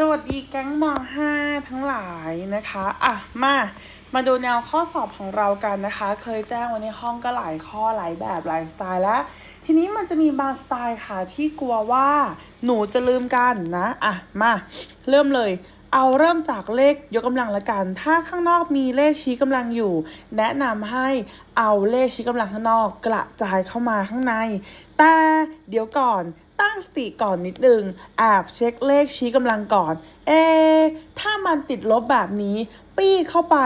สวัสดีแก๊งม 5 ทั้งหลายนะคะ อะ มา มาดูแนวข้อสอบของเรากันนะคะ เคยแจ้งไว้ในห้องก็หลายข้อหลายแบบหลายสไตล์แล้ว ทีนี้มันจะมีบางสไตล์ค่ะที่กลัวว่าหนูจะลืมกันนะ อะ มา เริ่มเลย เอาเริ่มจากเลขยกกำลังละกัน ถ้าข้างนอกมีเลขชี้กำลังอยู่ แนะนำให้เอาเลขชี้กำลังข้างนอกกระจายเข้ามาข้างใน แต่เดี๋ยวก่อนตั้งสติก่อนนิดนึงแอบเช็คเลขชี้กำลังก่อน เอ ถ้ามันติดลบแบบนี้ ปี้เข้าไป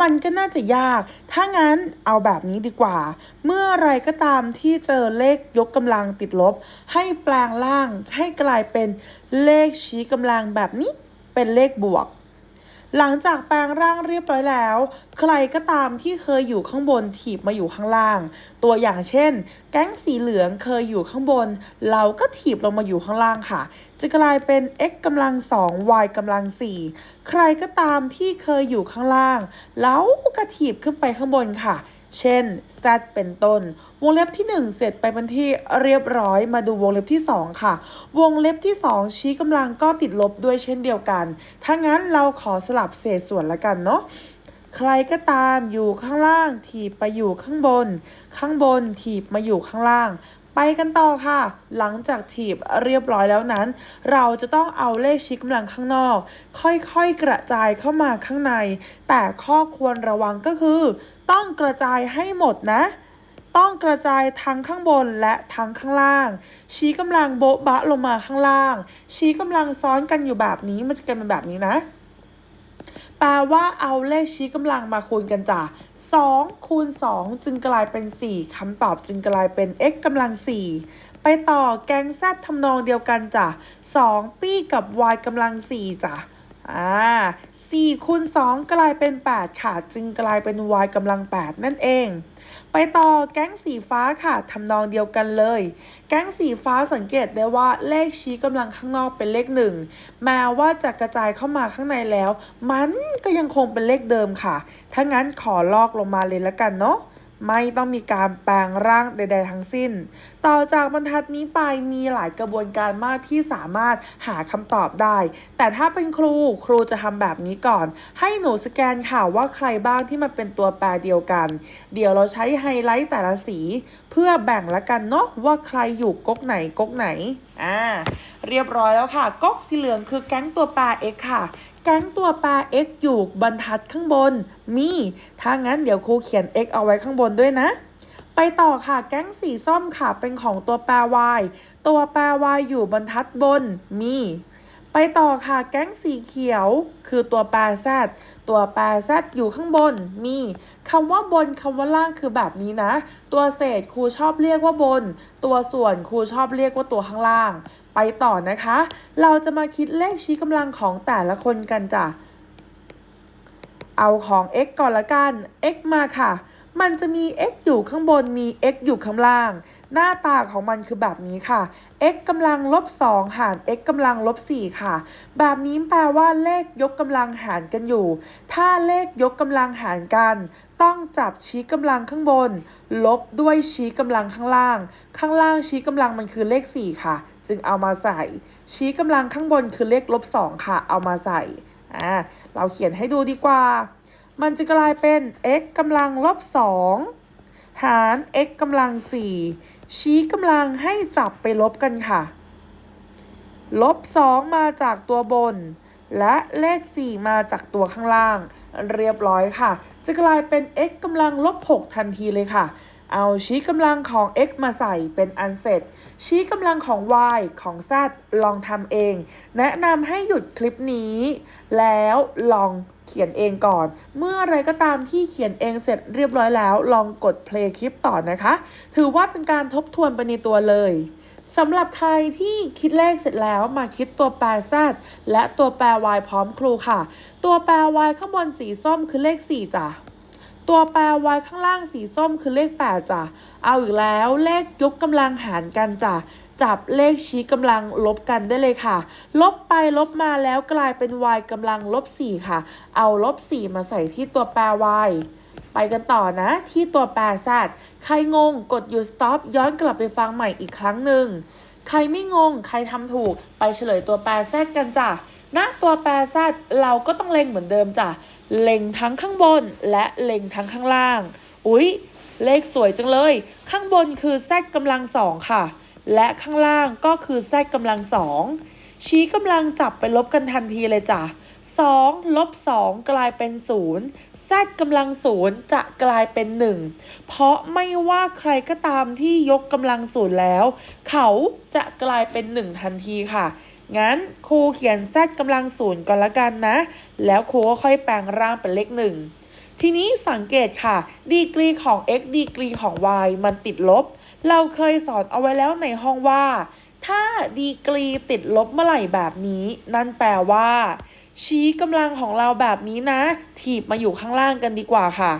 มันก็น่าจะยาก ถ้างั้นเอาแบบนี้ดีกว่า เมื่อไรก็ตามที่เจอเลขยกกำลังติดลบ ให้แปลงร่างให้กลายเป็นเลขชี้กำลังแบบนี้ เป็นเลขบวก หลังจากแปลงร่างเรียบร้อยแล้ว ใครก็ตามที่เคยอยู่ข้างบนถีบมาอยู่ข้างล่าง ตัวอย่างเช่น แก๊งสีเหลืองเคยอยู่ข้างบน เราก็ถีบลงมาอยู่ข้างล่างค่ะ จะกลายเป็น x กำลัง 2 y กำลัง 4 ใครก็ตามที่เคยอยู่ข้างล่าง แล้วก็ถีบขึ้นไปข้างบนค่ะ เช่น z เป็นต้น วงเล็บที่ 1 เสร็จไปเป็นที่เรียบร้อยมาดูวงเล็บที่ 2 ค่ะ วงเล็บที่ 2 ชี้กำลังก็ติดลบด้วยเช่นเดียวกัน ถ้างั้นเราขอสลับเศษส่วนละกันเนาะใครก็ตามอยู่ข้างล่างถีบไปอยู่ข้างบน ข้างบนถีบมาอยู่ข้างล่าง ไปกันต่อค่ะ หลังจากถีบเรียบร้อยแล้วนั้น เราจะต้องเอาเลขชี้กำลังข้างนอก ค่อยๆกระจายเข้ามาข้างใน แต่ข้อควรระวังก็คือ ต้องกระจายให้หมดนะ ต้องกระจายทั้งข้างบนและทั้งข้างล่าง ชี้กำลังโบ๊ะบะลงมาข้างล่าง ชี้กำลังซ้อนกันอยู่แบบนี้มันจะกลายเป็นแบบนี้นะ แปลว่าเอาเลขชี้กำลังมาคูณกันจ้ะ2คูณ 2 จึงกลายเป็น 4คำตอบจึงกลายเป็น x กำลัง 4 ไปต่อแกงแซดทำนองเดียวกันจ้ะ2ปี้กับ y กำลัง 4จ้ะ อ่า4คูณ2กลายเป็น 8 ค่ะ จึงกลายเป็น y กำลัง 8 นั่นเอง ไปต่อแก๊งสีฟ้าค่ะทำนองเดียวกันเลย แก๊งสีฟ้าสังเกตได้ว่าเลขชี้กำลังข้างนอกเป็นเลขหนึ่งแม้ว่าจะกระจายเข้ามาข้างในแล้ว มันก็ยังคงเป็นเลขเดิมค่ะ ถ้างั้นขอลอกลงมาเลยละกันเนาะ ไม่ต้องมีการแปลงร่างใด ๆ ทั้งสิ้น ต่อจากบรรทัดนี้ไปมีหลายกระบวนการมากที่สามารถหาคำตอบได้ แต่ถ้าเป็นครูครูจะทำแบบนี้ก่อน ให้หนูสแกนค่ะว่าใครบ้างที่มันเป็นตัวแปรเดียวกัน เดี๋ยวเราใช้ไฮไลท์แต่ละสี เพื่อแบ่งละกันเนาะว่าใครอยู่ก๊กไหนก๊กไหน อ่า เรียบร้อยแล้วค่ะก๊กสีเหลืองคือแก๊งตัวแปร x ค่ะ แก๊งตัวปลา x อยู่บรรทัดข้างบน มี ถ้างั้นเดี๋ยวครูเขียน x เอาไว้ข้างบนด้วยนะ ไปต่อค่ะ แก๊งสีส้มค่ะ เป็นของตัวแปร y ตัวแปร y อยู่บรรทัดบน มี ไปต่อค่ะแก๊งสีเขียวคือตัวแปร z ตัวแปร z อยู่ข้างบน มีคำว่าบนคำว่าล่างคือแบบนี้นะ ตัวเศษครูชอบเรียกว่าบน ตัวส่วนครูชอบเรียกว่าตัวข้างล่าง ไปต่อนะคะ เราจะมาคิดเลขชี้กำลังของแต่ละคนกันจ้ะเอาของ x ก่อนละกัน x มาค่ะ มันจะมี x อยู่ข้างบนมี x อยู่ข้างล่าง หน้าตาของมันคือแบบนี้ค่ะ x กำลังลบ2หาร x กำลังลบ4ค่ะ แบบนี้แปลว่าเลขยกกำลังหารกันอยู่ ถ้าเลขยกกำลังหารกัน ต้องจับชี้กำลังข้างบน ลบด้วยชี้กำลังข้างล่าง ข้างล่างชี้กำลังมันคือเลข 4 ค่ะ จึงเอามาใส่ ชี้กำลังข้างบนคือเลขลบ2ค่ะ เอามาใส่อ่าเราเขียนให้ดูดีกว่า มันจะกลายเป็น x กำลังลบ2หาร x กำลัง4ชี้กำลังให้จับไปลบกันค่ะ ลบ2มาจากตัวบน และเลข4มาจากตัวข้างล่าง เรียบร้อยค่ะ จะกลายเป็น x กำลังลบ6ทันทีเลยค่ะ เอาชี้กำลังของ x มาใส่เป็นอันเสร็จ ชี้กำลังของ y ของ z ลองทำเอง แนะนำให้หยุดคลิปนี้ แล้วลองเขียนเองก่อน เมื่ออะไรก็ตามที่เขียนเองเสร็จเรียบร้อยแล้ว ลองกดเพลย์คลิปต่อนะคะ ถือว่าเป็นการทบทวนไปในตัวเลยสำหรับใครที่คิดเลขเสร็จแล้วมาคิดตัวแปร z และตัวแปร y พร้อมครูค่ะ ตัวแปร y ข้างบนสีส้มคือเลข 4จ้ะ ตัวแปร y ข้างล่างสีส้มคือเลข 8จ้ะ เอาอีกแล้วเลขยกกำลังหารกันจ้ะ จับเลขชี้กำลังลบกันได้เลยค่ะ ลบไปลบมาแล้วกลายเป็น y กำลังลบ 4 ค่ะ เอาลบ 4 มาใส่ที่ตัวแปร y ไปกันต่อนะ ที่ตัวแปร z ใครงงกดหยุด stop ย้อนกลับไปฟังใหม่อีกครั้งหนึ่ง ใครไม่งง ใครทำถูก ไปเฉลยตัวแปร z กันจ้ะ ณตัวแปร z เราก็ต้องเล็งเหมือนเดิมจ้ะ เล็งทั้งข้างบนและเล็งทั้งข้างล่าง อุ๊ย เลขสวยจังเลย ข้างบนคือ z กำลังสองค่ะ และข้างล่างก็คือ z กำลังสองชี้กำลังจับไปลบกันทันทีเลยจ้ะ2ลบ2กลายเป็น0 z กำลังศูนย์จะกลายเป็น 1 เพราะไม่ว่าใครก็ตามที่ยกกำลังศูนย์แล้ว เขาจะกลายเป็น 1 ทันทีค่ะ งั้นครูเขียน z กำลังศูนย์ก่อนละกันนะ แล้วครูก็ค่อยแปลงร่างเป็นเลข1ทีนี้สังเกตค่ะ ดีกรีของ x ดีกรีของ y มันติดลบ เราเคยสอนเอาไว้แล้วในห้องว่า ถ้าดีกรีติดลบเมื่อไหร่แบบนี้ นั่นแปลว่า ชี้กำลังของเราแบบนี้นะ ถีบมาอยู่ข้างล่างกันดีกว่าค่ะ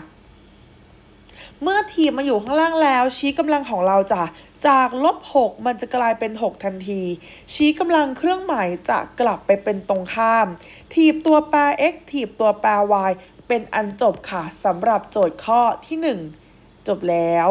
เมื่อถีบมาอยู่ข้างล่างแล้ว ชี้กำลังของเราจะ จากลบ 6 มันจะกลายเป็น 6 ทันที ชี้กำลังเครื่องหมายจะกลับไปเป็นตรงข้าม ถีบตัวแปร x ถีบตัวแปร y เป็นอันจบค่ะสำหรับโจทย์ข้อที่ 1 จบแล้ว